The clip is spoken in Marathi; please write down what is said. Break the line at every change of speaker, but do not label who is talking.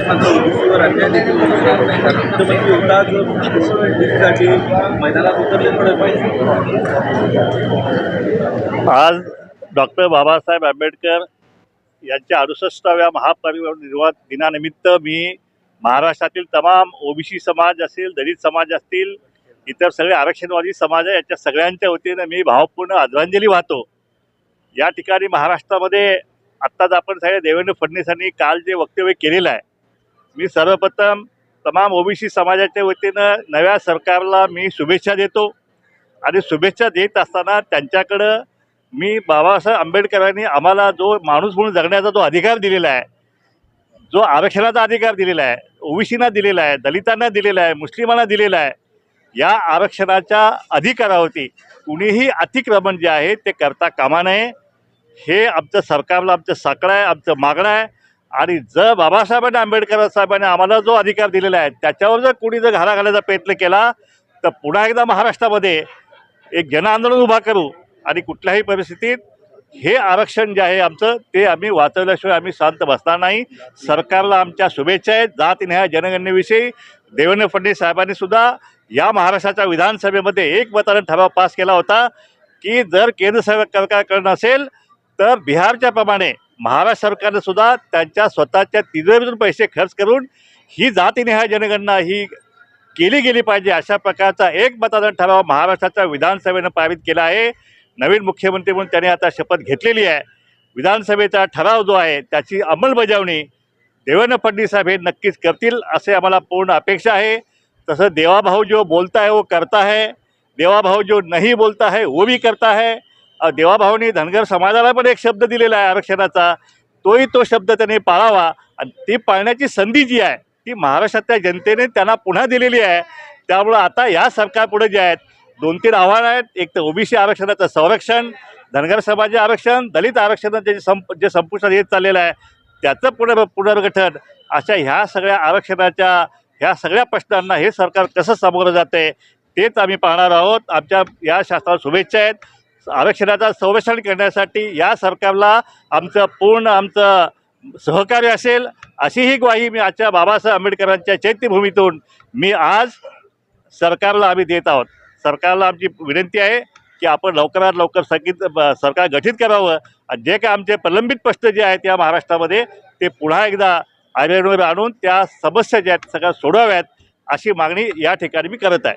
ओबीसीवर अन्याय देखील होणार नाही कारण मुख्यमंत्री मैदानात उतरले
आज डॉक्टर बाबासाहेब आंबेडकर यांच्या अडुसष्टाव्या महापरिनिर्वाण दिनानिमित्त मी महाराष्ट्रातील तमाम ओबीसी समाज असेल दलित समाज असतील इतर सगळे आरक्षणवादी समाज आहे याच्या सगळ्यांच्या वतीनं मी भावपूर्ण आदरांजली वाहतो. या ठिकाणी महाराष्ट्रामध्ये आत्ताच आपण सगळे देवेंद्र फडणवीसांनी काल जे वक्तव्य केलेलं आहे मी सर्वप्रथम तमाम ओबीसी समाजाच्या वतीनं नव्या सरकारला मी शुभेच्छा देतो. आणि शुभेच्छा देत असताना त्यांच्याकडं मी बाबासाहेब आंबेडकरांनी आम्हाला जो माणूस म्हणून जगण्याचा जो अधिकार दिलेला आहे जो आरक्षणाचा अधिकार दिलेला आहे ओबीसींना दिलेला आहे दलितांना दिलेला आहे मुस्लिमांना दिलेला आहे या आरक्षणाच्या अधिकारावरती कुणीही अतिक्रमण जे आहे ते करता कामा नये. हे आमचं सरकारला आमचं साकडं आहे आमचं मागणं आहे. आणि जर बाबासाहेबांनी आंबेडकर साहेबांनी आम्हाला जो अधिकार दिलेला आहे त्याच्यावर जर कुणी जर घाला घालायचा प्रयत्न केला तर पुन्हा एकदा महाराष्ट्रामध्ये एक जनआंदोलन उभा करू आणि कुठल्याही परिस्थितीत हे आरक्षण जे आहे आमचं ते आम्ही वाचवल्याशिवाय आम्ही शांत बसणार नाही. सरकारला आमच्या शुभेच्छा आहेत जात न्याय जनगणनेविषयी. देवेंद्र फडणवीस साहेबांनी सुद्धा या महाराष्ट्राच्या विधानसभेमध्ये एक मताने ठराव पास केला होता की जर केंद्र सरकारकडे असेल तर बिहारच्या प्रमाणे महाराष्ट्र सरकारनं सुद्धा त्यांच्या स्वतःच्या तिजोरीतून पैसे खर्च करून ही जातीनिहाय जनगणना ही केली गेली पाहिजे अशा प्रकारचा एक मतदान ठराव महाराष्ट्राच्या विधानसभेनं पारित केला आहे. नवीन मुख्यमंत्री म्हणून त्यांनी आता शपथ घेतलेली आहे. विधानसभेचा ठराव जो आहे त्याची अंमलबजावणी देवेंद्र फडणवीस साहेब हे नक्कीच करतील असे आम्हाला पूर्ण अपेक्षा आहे. तसं देवाभाऊ जो बोलता है वो करता है देवाभाऊ जो नहीं बोलता है वो भी करता है देवाभावाने देवाभाऊनी धनगर समाजाला पण एक शब्द दिलेला आहे आरक्षणाचा. तोही तो शब्द त्याने पाळावा. आणि ती पाळण्याची संधी जी आहे ती महाराष्ट्रातल्या जनतेने त्यांना पुन्हा दिलेली आहे. त्यामुळं आता या सरकारपुढे जे आहेत दोन तीन आव्हानं आहेत. एक तर ओबीसी आरक्षणाचं संरक्षण धनगर समाजाचे आरक्षण दलित आरक्षणाचं जे संप जे संपुष्टात येत चाललेलं आहे त्याचं पुनर् पुनर्गठन अशा ह्या सगळ्या आरक्षणाच्या ह्या सगळ्या प्रश्नांना हे सरकार कसं सामोरं जाते तेच आम्ही पाहणार आहोत. आमच्या या शासनाला शुभेच्छा आहेत. आरक्षणाचं संरक्षण करण्यासाठी या सरकारला आमचं पूर्ण आमचं सहकार्य असेल अशी ही ग्वाही मी आजच्या बाबासाहेब आंबेडकरांच्या चैत्यभूमीतून मी आज सरकारला आम्ही देत आहोत. सरकारला आमची विनंती आहे की आपण लवकरात लवकर संगीत सरकार गठीत करावं. आणि जे काय आमचे प्रलंबित प्रश्न जे आहेत या महाराष्ट्रामध्ये ते पुन्हा एकदा आयरनवर आणून त्या समस्या ज्या आहेत सगळ्या सोडवाव्यात अशी मागणी या ठिकाणी मी करत आहे.